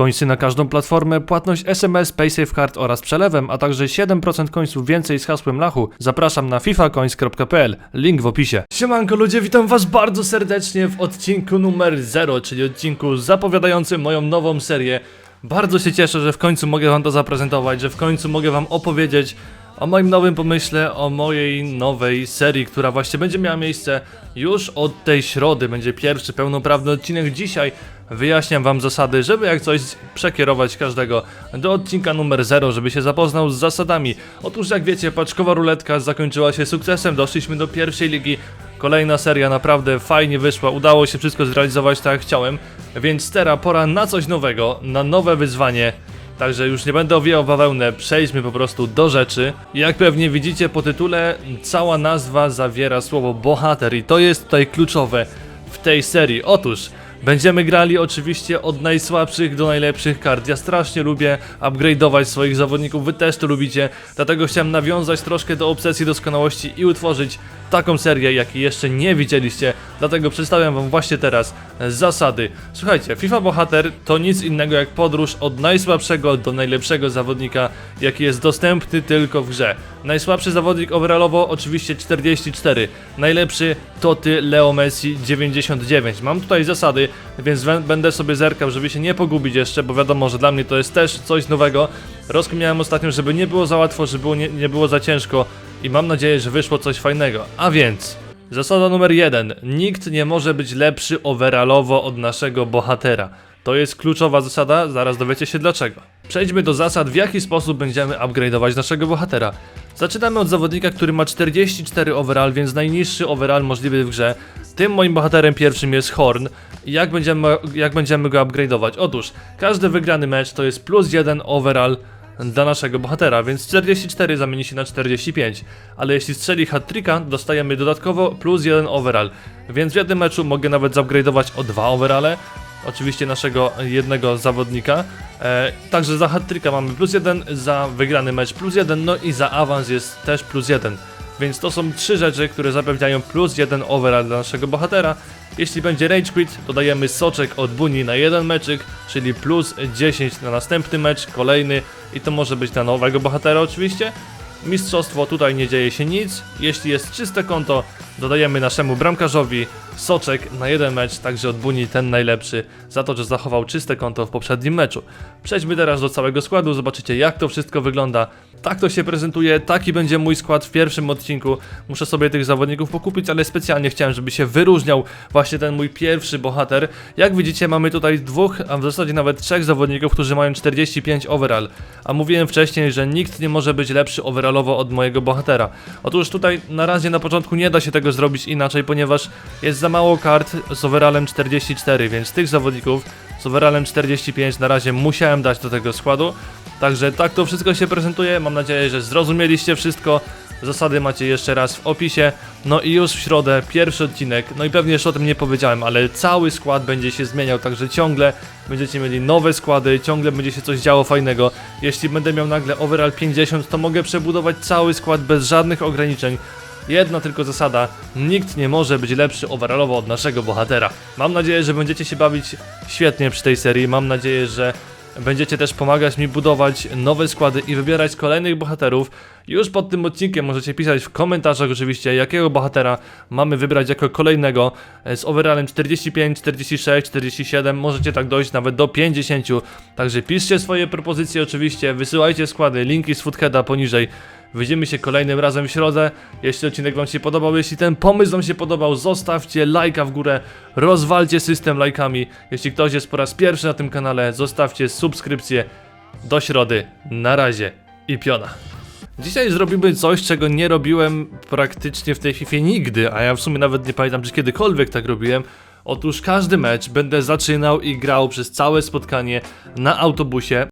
Końsy na każdą platformę, płatność SMS, PaySafeCard oraz przelewem, a także 7% końców więcej z hasłem Lachu. Zapraszam na fifacoins.pl, link w opisie. Siemanko ludzie, witam was bardzo serdecznie w odcinku numer 0, czyli odcinku zapowiadającym moją nową serię. Bardzo się cieszę, że w końcu mogę wam to zaprezentować, że w końcu mogę wam opowiedzieć o moim nowym pomyśle, o mojej nowej serii, która właśnie będzie miała miejsce już od tej środy. Będzie pierwszy pełnoprawny odcinek dzisiaj. Wyjaśniam wam zasady, żeby jak coś przekierować każdego do odcinka numer 0, żeby się zapoznał z zasadami. Otóż jak wiecie, paczkowa ruletka zakończyła się sukcesem, doszliśmy do pierwszej ligi. Kolejna seria naprawdę fajnie wyszła, udało się wszystko zrealizować tak jak chciałem, więc teraz pora na coś nowego, na nowe wyzwanie. Także już nie będę owijał bawełnę, przejdźmy po prostu do rzeczy. Jak pewnie widzicie po tytule, cała nazwa zawiera słowo bohater i to jest tutaj kluczowe w tej serii. Otóż Będziemy grali oczywiście od najsłabszych do najlepszych kart. Ja strasznie lubię upgrade'ować swoich zawodników, wy też to lubicie, dlatego chciałem nawiązać troszkę do obsesji doskonałości i utworzyć taką serię, jakiej jeszcze nie widzieliście. Dlatego przedstawiam wam właśnie teraz zasady. Słuchajcie, FIFA Bohater to nic innego jak podróż od najsłabszego do najlepszego zawodnika, jaki jest dostępny tylko w grze. Najsłabszy zawodnik overallowo oczywiście 44, najlepszy Toty Leo Messi 99. Mam tutaj zasady, więc będę sobie zerkał, żeby się nie pogubić jeszcze, bo wiadomo, że dla mnie to jest też coś nowego. Rozkminiałem ostatnio, żeby nie było za łatwo, żeby było nie, nie było za ciężko i mam nadzieję, że wyszło coś fajnego. A więc, zasada numer jeden. Nikt nie może być lepszy overallowo od naszego bohatera. To jest kluczowa zasada, zaraz dowiecie się dlaczego. Przejdźmy do zasad, w jaki sposób będziemy upgrade'ować naszego bohatera. Zaczynamy od zawodnika, który ma 44 overall, więc najniższy overall możliwy w grze. Tym moim bohaterem pierwszym jest Horn. Jak będziemy, jak będziemy go upgrade'ować? Otóż, każdy wygrany mecz to jest plus 1 overall dla naszego bohatera, więc 44 zamieni się na 45. Ale jeśli strzeli hat-tricka, dostajemy dodatkowo plus 1 overall. Więc w jednym meczu mogę nawet zupgrade'ować o 2 overale. Oczywiście naszego jednego zawodnika. E, także za hat-tricka mamy plus 1, za wygrany mecz plus 1, no i za awans jest też plus 1. Więc to są trzy rzeczy, które zapewniają plus 1 overall dla naszego bohatera. Jeśli będzie Rage Quit, dodajemy soczek od Buni na jeden meczyk, czyli plus 10 na następny mecz, kolejny i to może być na nowego bohatera oczywiście. Mistrzostwo, tutaj nie dzieje się nic. Jeśli jest czyste konto, dodajemy naszemu bramkarzowi soczek na jeden mecz, także od Buni ten najlepszy, za to, że zachował czyste konto w poprzednim meczu. Przejdźmy teraz do całego składu, zobaczycie jak to wszystko wygląda. Tak to się prezentuje, taki będzie mój skład w pierwszym odcinku. Muszę sobie tych zawodników pokupić, ale specjalnie chciałem, żeby się wyróżniał właśnie ten mój pierwszy bohater. Jak widzicie, mamy tutaj dwóch, a w zasadzie nawet trzech zawodników, którzy mają 45 overall. A mówiłem wcześniej, że nikt nie może być lepszy overallowo od mojego bohatera. Otóż tutaj na razie na początku nie da się tego zrobić inaczej, ponieważ jest za mało kart z overallem 44, więc tych zawodników z overallem 45 na razie musiałem dać do tego składu. Także tak to wszystko się prezentuje. Mam nadzieję, że zrozumieliście wszystko. Zasady macie jeszcze raz w opisie. No i już w środę pierwszy odcinek. No i pewnie jeszcze o tym nie powiedziałem, ale cały skład będzie się zmieniał, także ciągle będziecie mieli nowe składy, ciągle będzie się coś działo fajnego. Jeśli będę miał nagle overall 50, to mogę przebudować cały skład bez żadnych ograniczeń. Jedna tylko zasada, nikt nie może być lepszy overallowo od naszego bohatera. Mam nadzieję, że będziecie się bawić świetnie przy tej serii, mam nadzieję, że będziecie też pomagać mi budować nowe składy i wybierać kolejnych bohaterów. Już pod tym odcinkiem możecie pisać w komentarzach oczywiście, jakiego bohatera mamy wybrać jako kolejnego e, z overallem 45, 46, 47, możecie tak dojść nawet do 50. Także piszcie swoje propozycje oczywiście, wysyłajcie składy, linki z Foodheada poniżej. Widzimy się kolejnym razem w środę. Jeśli odcinek Wam się podobał, jeśli ten pomysł Wam się podobał, zostawcie lajka w górę, rozwalcie system lajkami. Jeśli ktoś jest po raz pierwszy na tym kanale, zostawcie subskrypcję. Do środy, na razie i piona. Dzisiaj zrobimy coś, czego nie robiłem praktycznie w tej FIFA nigdy, a ja w sumie nawet nie pamiętam, czy kiedykolwiek tak robiłem. Otóż każdy mecz będę zaczynał i grał przez całe spotkanie na autobusie.